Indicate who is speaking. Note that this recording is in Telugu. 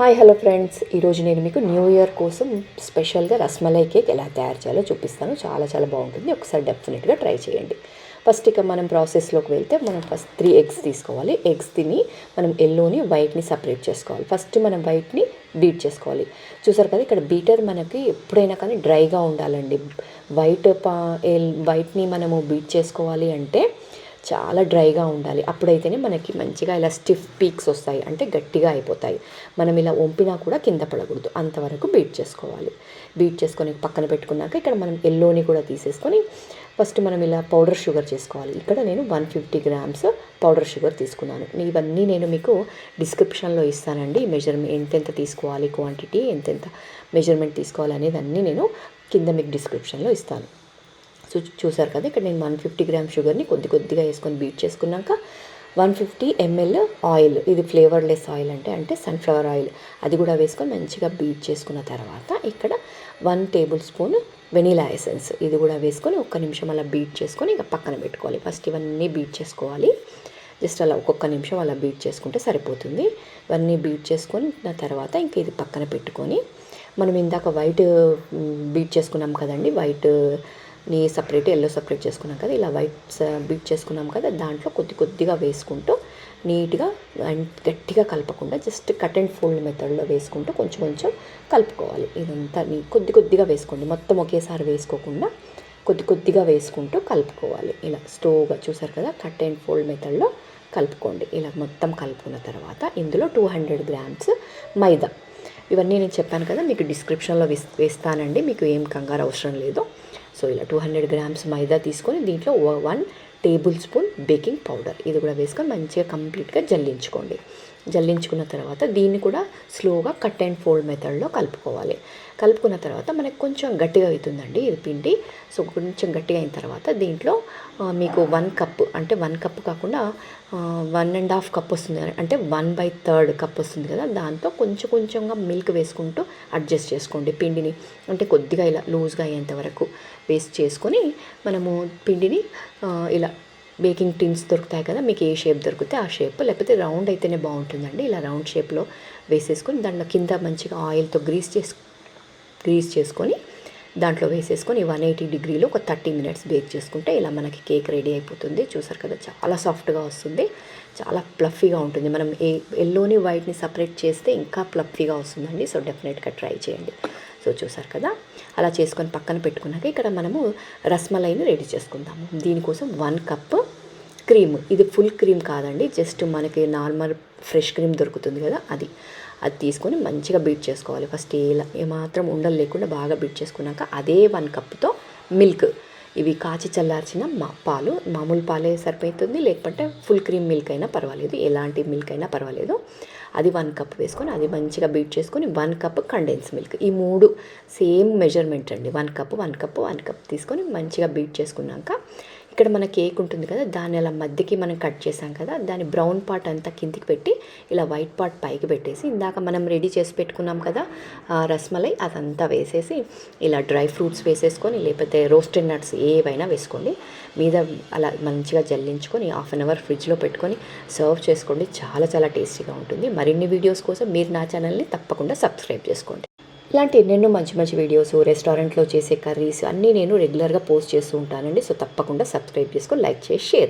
Speaker 1: హాయ్ హలో ఫ్రెండ్స్ ఈరోజు నేను మీకు న్యూ ఇయర్ కోసం స్పెషల్గా రస్మలై కేక్ ఎలా తయారు చేయాలో చూపిస్తాను. చాలా చాలా బాగుంటుంది. ఒకసారి డెఫినెట్గా ట్రై చేయండి. ఫస్ట్ ఇక మనం ప్రాసెస్లోకి వెళ్తే మనం ఫస్ట్ త్రీ ఎగ్స్ తీసుకోవాలి. ఎగ్స్ తిని మనం ఎల్లోని వైట్ని సపరేట్ చేసుకోవాలి. ఫస్ట్ మనం వైట్ని బీట్ చేసుకోవాలి. చూసారు కదా ఇక్కడ బీటర్ మనకి ఎప్పుడైనా కానీ డ్రైగా ఉండాలండి. వైట్ పా వైట్ని మనము బీట్ చేసుకోవాలి అంటే చాలా డ్రైగా ఉండాలి. అప్పుడైతేనే మనకి మంచిగా ఇలా స్టిఫ్ పీక్స్ వస్తాయి. అంటే గట్టిగా అయిపోతాయి. మనం ఇలా వంపినా కూడా కింద పడకూడదు. అంతవరకు బీట్ చేసుకోవాలి. బీట్ చేసుకొని పక్కన పెట్టుకున్నాక ఇక్కడ మనం ఎల్లోని కూడా తీసేసుకొని ఫస్ట్ మనం ఇలా పౌడర్ షుగర్ చేసుకోవాలి. ఇక్కడ నేను one fifty grams powder sugar తీసుకున్నాను. ఇవన్నీ నేను మీకు డిస్క్రిప్షన్లో ఇస్తానండి. మెజర్మెంట్ ఎంతెంత తీసుకోవాలి క్వాంటిటీ ఎంతెంత మెజర్మెంట్ తీసుకోవాలి అనేది అన్నీ నేను కింద మీకు డిస్క్రిప్షన్లో ఇస్తాను. చూసారు కదా ఇక్కడ నేను వన్ ఫిఫ్టీ గ్రామ్ షుగర్ని కొద్ది కొద్దిగా వేసుకొని బీట్ చేసుకున్నాక వన్ ఫిఫ్టీ ఎంఎల్ ఆయిల్ ఇది ఫ్లేవర్లెస్ ఆయిల్ అంటే అంటే సన్ఫ్లవర్ ఆయిల్ అది కూడా వేసుకొని మంచిగా బీట్ చేసుకున్న తర్వాత ఇక్కడ one tablespoon vanilla essence ఇది కూడా వేసుకొని ఒక్క నిమిషం అలా బీట్ చేసుకొని ఇక పక్కన పెట్టుకోవాలి. ఫస్ట్ ఇవన్నీ బీట్ చేసుకోవాలి. జస్ట్ అలా ఒక్కొక్క నిమిషం అలా బీట్ చేసుకుంటే సరిపోతుంది. ఇవన్నీ బీట్ చేసుకొని తర్వాత ఇంక ఇది పక్కన పెట్టుకొని మనం ఇందాక వైట్ బీట్ చేసుకున్నాం కదండి వైట్ నీ సపరేట్ ఎల్లో సపరేట్ చేసుకున్నాం కదా ఇలా వైట్స్ బీట్ uh, చేసుకున్నాం కదా దాంట్లో కొద్ది కొద్దిగా వేసుకుంటూ నీట్గా అండ్ గట్టిగా కలపకుండా జస్ట్ కట్ అండ్ ఫోల్డ్ మెథడ్లో వేసుకుంటూ కొంచెం కొంచెం కలుపుకోవాలి. ఇదంతా నీ కొద్ది కొద్దిగా వేసుకోండి. మొత్తం ఒకేసారి వేసుకోకుండా కొద్ది కొద్దిగా వేసుకుంటూ కలుపుకోవాలి. ఇలా స్టోవ్గా చూసారు కదా కట్ అండ్ ఫోల్డ్ మెథడ్లో కలుపుకోండి. ఇలా మొత్తం కలుపుకున్న తర్వాత ఇందులో టూ హండ్రెడ్ గ్రామ్స్ మైదా. ఇవన్నీ నేను చెప్పాను కదా మీకు డిస్క్రిప్షన్లో వేస్తానండి మీకు ఏం కంగారు అవసరం లేదు. సో ఇలా టూ హండ్రెడ్ గ్రామ్స్ మైదా తీసుకొని దీంట్లో one tablespoon baking powder. ఇది కూడా వేసుకొని మంచిగా కంప్లీట్గా జల్లించుకోండి. జల్లించుకున్న తర్వాత దీన్ని కూడా స్లోగా కట్ అండ్ ఫోల్డ్ మెథడ్లో కలుపుకోవాలి. కలుపుకున్న తర్వాత మనకు కొంచెం గట్టిగా అవుతుందండి ఇది పిండి. సో కొంచెం గట్టిగా అయిన తర్వాత దీంట్లో మీకు వన్ కప్ అంటే వన్ కప్ కాకుండా వన్ అండ్ హాఫ్ కప్ వస్తుంది. అంటే వన్ బై థర్డ్ కప్ వస్తుంది కదా దాంతో కొంచెం కొంచెంగా మిల్క్ వేసుకుంటూ అడ్జస్ట్ చేసుకోండి పిండిని. అంటే కొద్దిగా ఇలా లూజ్గా అయ్యేంత వరకు వేస్ట్ చేసుకొని మనము పిండిని ఇలా బేకింగ్ టిన్స్ దొరుకుతాయి కదా మీకు ఏ షేప్ దొరికితే ఆ షేప్ లేకపోతే రౌండ్ అయితేనే బాగుంటుందండి. ఇలా రౌండ్ షేప్లో వేసేసుకొని దాంట్లో కింద మంచిగా ఆయిల్తో గ్రీస్ చేసు గ్రీస్ చేసుకొని దాంట్లో వేసేసుకొని వన్ ఎయిటీ డిగ్రీలో ఒక థర్టీ మినిట్స్ బేక్ చేసుకుంటే ఇలా మనకి కేక్ రెడీ అయిపోతుంది. చూసారు కదా చాలా సాఫ్ట్గా వస్తుంది. చాలా ప్లఫీగా ఉంటుంది. మనం ఏ ఎల్లోని వైట్ని సపరేట్ చేస్తే ఇంకా ప్లఫీగా వస్తుందండి. సో డెఫినెట్గా ట్రై చేయండి. సో చూసారు కదా? అలా చేసుకొని పక్కన పెట్టుకున్నాక ఇక్కడ మనము రస్మలైని రెడీ చేసుకుందాము. దీనికోసం వన్ కప్ క్రీమ్. ఇది ఫుల్ క్రీమ్ కాదండి. జస్ట్ మనకి నార్మల్ ఫ్రెష్ క్రీమ్ దొరుకుతుంది కదా అది. అది తీసుకొని మంచిగా బీట్ చేసుకోవాలి. ఫస్ట్ ఏలా ఏమాత్రం ఉండలు లేకుండా బాగా బీట్ చేసుకున్నాక అదే వన్ కప్తో మిల్క్. ఇవి కాచి చల్లార్చిన మా పాలు మామూలు పాలే సరిపోతుంది లేకపోతే ఫుల్ క్రీమ్ మిల్క్ అయినా పర్వాలేదు ఎలాంటి మిల్క్ అయినా పర్వాలేదు. అది వన్ కప్ వేసుకొని అది మంచిగా బీట్ చేసుకొని వన్ కప్ కండెన్స్ మిల్క్. ఈ మూడు సేమ్ మెజర్మెంట్ అండి. One cup one cup one cup తీసుకొని మంచిగా బీట్ చేసుకున్నాక ఇక్కడ మన కేక్ ఉంటుంది కదా దాన్ని అలా మధ్యకి మనం కట్ చేసాం కదా దాని బ్రౌన్ పార్ట్ అంతా కిందికి పెట్టి ఇలా వైట్ పార్ట్ పైకి పెట్టేసి ఇందాక మనం రెడీ చేసి పెట్టుకున్నాం కదా రస్మలై అదంతా వేసేసి ఇలా డ్రై ఫ్రూట్స్ వేసేసుకొని లేకపోతే రోస్టెడ్ నట్స్ ఏవైనా వేసుకోండి. మీద అలా మంచిగా జల్లించుకొని హాఫ్ అన్ అవర్ ఫ్రిడ్జ్లో పెట్టుకొని సర్వ్ చేసుకోండి. చాలా చాలా టేస్టీగా ఉంటుంది. మరిన్ని వీడియోస్ కోసం మీరు నా ఛానల్ని తప్పకుండా సబ్స్క్రైబ్ చేసుకోండి. ఇలాంటి ఎన్నెన్నో మంచి మంచి వీడియోస్ రెస్టారెంట్లో చేసే కర్రీస్ అన్నీ నేను రెగ్యులర్గా పోస్ట్ చేస్తూ ఉంటానండి. సో తప్పకుండా సబ్స్క్రైబ్ చేసుకొని లైక్ చేసి షేర్